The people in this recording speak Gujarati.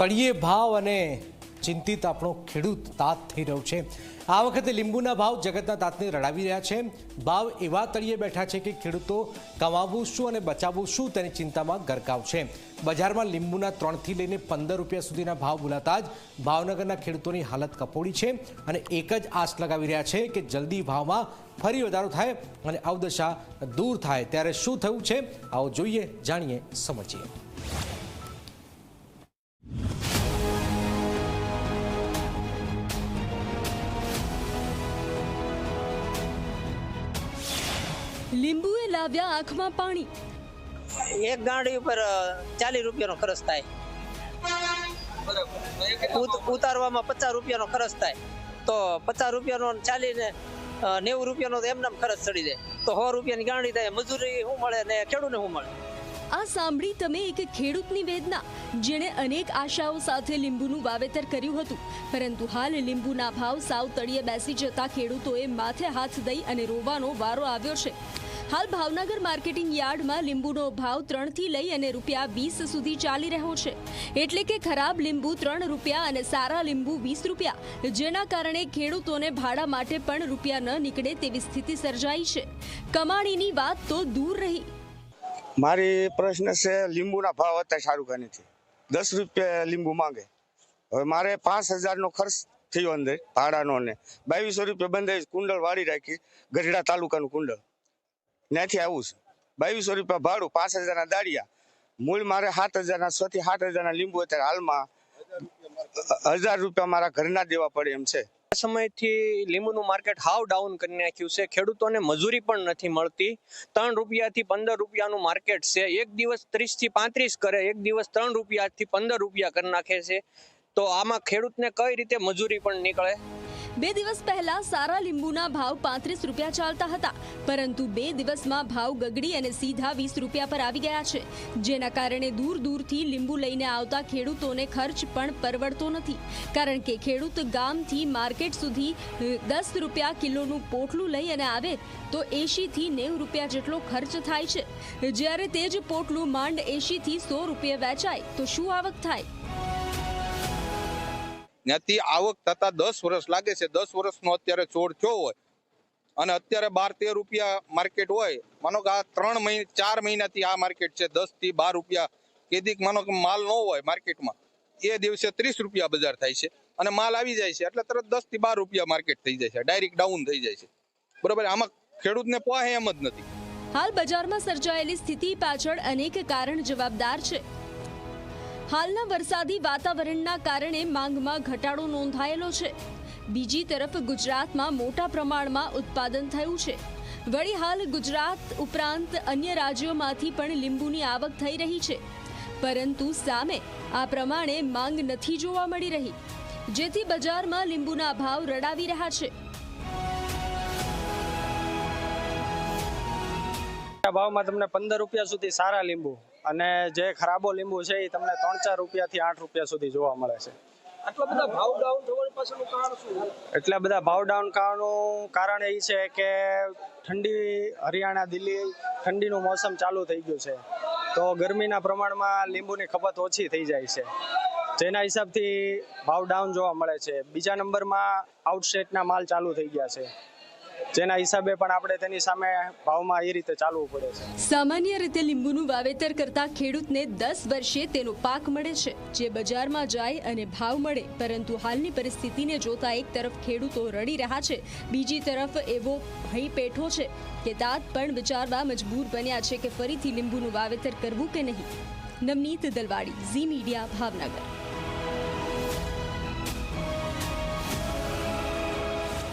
તળિયે ભાવ અને ચિંતિત આપણો ખેડૂત તાત થઈ રહ્યો છે. આ વખતે લીંબુના ભાવ જગતના તાતને રડાવી રહ્યા છે. ભાવ એવા તળિયે બેઠા છે કે ખેડૂતો કમાવવું શું અને બચાવવું શું તેની ચિંતામાં ગરકાવ છે. બજારમાં લીંબુના ત્રણથી લઈને પંદર રૂપિયા સુધીના ભાવ બોલાતા જ ભાવનગરના ખેડૂતોની હાલત કપોડી છે અને એક જ આશ લગાવી રહ્યા છે કે જલ્દી ભાવમાં ફરી વધારો થાય અને અવદશા દૂર થાય. ત્યારે શું થયું છે? આવો જોઈએ, જાણીએ, સમજીએ. લીંબુએ લાવ્યા આંખમાં પાણી. એક ગાડી ઉપર ચાલીસ રૂપિયાનો ખર્ચ થાય. ઉતારવામાં પચાસ રૂપિયાનો ખર્ચ થાય. તો પચાસ રૂપિયાનો ચાલીને નેવું રૂપિયાનો તો એમનામ ખર્ચ ચડી જાય. તો સો રૂપિયાની ગાડી થાય, મજૂરી શું મળે ને ખેડૂને શું મળે? આ સાંભળી તમે એક ખેડૂતની વેદના, જેણે અનેક આશાઓ સાથે લીંબુનું વાવેતર કર્યું હતું. પરંતુ હાલ લીંબુના ભાવ સાવ તળિયે બેસી જતા ખેડૂતોએ માથે હાથ દઈ અને રોવાનો વારો આવ્યો છે. હાલ ભાવનગર માર્કેટિંગ યાર્ડમાં લીંબુનો ભાવ ત્રણથી લઈ અને રૂપિયા વીસ સુધી ચાલી રહ્યો છે. એટલે કે ખરાબ લીંબુ ત્રણ રૂપિયા અને સારા લીંબુ વીસ રૂપિયા, જેના કારણે ખેડૂતોને ભાડા માટે પણ રૂપિયા ન નીકળે તેવી સ્થિતિ સર્જાઈ છે. કમાણીની વાત તો દૂર રહી. મારી પ્રશ્ન છે, લીંબુના ભાવ અત્યારે સારું નથી? દસ રૂપિયા લીંબુ માંગે. હવે મારે પાંચ હજારનો ખર્ચ થયો અંદર, ભાડાનો ને. બાવીસો રૂપિયા બંધાવી કુંડળ વાળી રાખી, ગઢડા તાલુકાનું કુંડળ. ત્યાંથી આવું છે. બાવીસો રૂપિયા ભાડું, પાંચ હજારના દાળિયા મૂળ મારે સાત હજારના છ સાત હજારના લીંબુ અત્યારે હાલમાં હજાર રૂપિયા મારા ઘરના દેવા પડે એમ છે. સમયથી લીંબુનું માર્કેટ હાવ ડાઉન કરી નાખ્યું છે. ખેડૂતોને મજૂરી પણ નથી મળતી. ત્રણ રૂપિયાથી પંદર રૂપિયાનું માર્કેટ છે. એક દિવસ ત્રીસથી પાંત્રીસ કરે, એક દિવસ ત્રણ રૂપિયાથી પંદર રૂપિયા કરી નાખે છે. તો આમાં ખેડૂતને કઈ રીતે મજૂરી પણ નીકળે? બે દિવસ પહેલા સારા લીંબુના ભાવ પાંત્રીસ રૂપિયા ચાલતા હતા. પરંતુ બે દિવસમાં ભાવ ગગડી અને સીધા વીસ રૂપિયા પર આવી ગયા છે. જેના કારણે દૂર દૂરથી લીંબુ લઈને આવતા ખેડૂતોને ખર્ચ પણ પરવડતો નથી. કારણ કે ખેડૂત ગામથી માર્કેટ સુધી દસ રૂપિયા કિલોનું પોટલું લઈ અને આવે તો એંશીથી નેવું રૂપિયા જેટલો ખર્ચ થાય છે. જ્યારે તે જ પોટલું માંડ એંશીથી સો રૂપિયા વેચાય તો શું આવક થાય? ત્યાંથી આવક થતા દસ વર્ષ લાગે છે. દસ વર્ષનો અત્યારે છોડ થયો હોય અને અત્યારે બાર તેર રૂપિયા માર્કેટ હોય, માનો કે આ ત્રણ મહિના ચાર મહિનાથી આ માર્કેટ છે. દસથી બાર રૂપિયા કેદીક માનો કે માલ ન હોય માર્કેટમાં, એ દિવસે ત્રીસ રૂપિયા બજાર થાય છે અને માલ આવી જાય છે. એટલે તરત દસથી બાર રૂપિયા માર્કેટ થઈ જાય છે. ડાયરેક્ટ ડાઉન થઈ જાય છે. બરોબર? આમાં ખેડૂતને પોહે એમ જ નથી. હાલ બજારમાં સર્જાયેલી સ્થિતિ પાછળ અનેક કારણ જવાબદાર છે. હાલના વરસાદી વાતાવરણના કારણે માંગમાં ઘટાડો નોંધાયેલો છે. બીજી તરફ ગુજરાતમાં મોટા પ્રમાણમાં ઉત્પાદન થયું છે. વળી હાલ ગુજરાત ઉપરાંત અન્ય રાજ્યોમાંથી પણ લીંબુની આવક થઈ રહી છે. પરંતુ સામે આ પ્રમાણે માંગ નથી જોવા મળી રહી, જેથી બજારમાં લીંબુના ભાવ રડાવી રહ્યા છે. ભાવમાં તમને પંદર રૂપિયા સુધી સારા લીંબુ અને જે ખરાબો લીંબુ છે એ તમને ત્રણ ચાર રૂપિયાથી આઠ રૂપિયા સુધી જોવા મળે છે. આટલા બધા ભાવ ડાઉન થવાની પાછળનું કારણ શું એટલા બધા ભાવ ડાઉન કરવાનું કારણ એ છે કે ઠંડી હરિયાણા દિલ્હી ઠંડીનું મોસમ ચાલુ થઈ ગયું છે. તો ગરમીના પ્રમાણમાં લીંબુની ખપત ઓછી થઈ જાય છે. જેના હિસાબથી ભાવ ડાઉન જોવા મળે છે. બીજા નંબરમાં આઉટસ્ટેટના માલ ચાલુ થઈ ગયા છે. જેના હિસાબે પણ આપણે તેની સામે ભાવમાં એ રીતે ચાલવું પડે છે. સામાન્ય રીતે લીંબુનું વાવેતર કરતા ખેડૂતને દસ વર્ષે તેનો પાક મળે છે, જે બજારમાં જાય અને ભાવ મળે. પરંતુ હાલની પરિસ્થિતિને જોતા એક તરફ ખેડૂતો રડી રહ્યા છે, બીજી તરફ એવો ભય પેઠો છે કે તાત પણ વિચારવા મજબૂર બન્યા છે કે ફરીથી લીંબુનું વાવેતર કરવું કે નહીં. નવનીત દલવાડી, ઝી મીડિયા, ભાવનગર.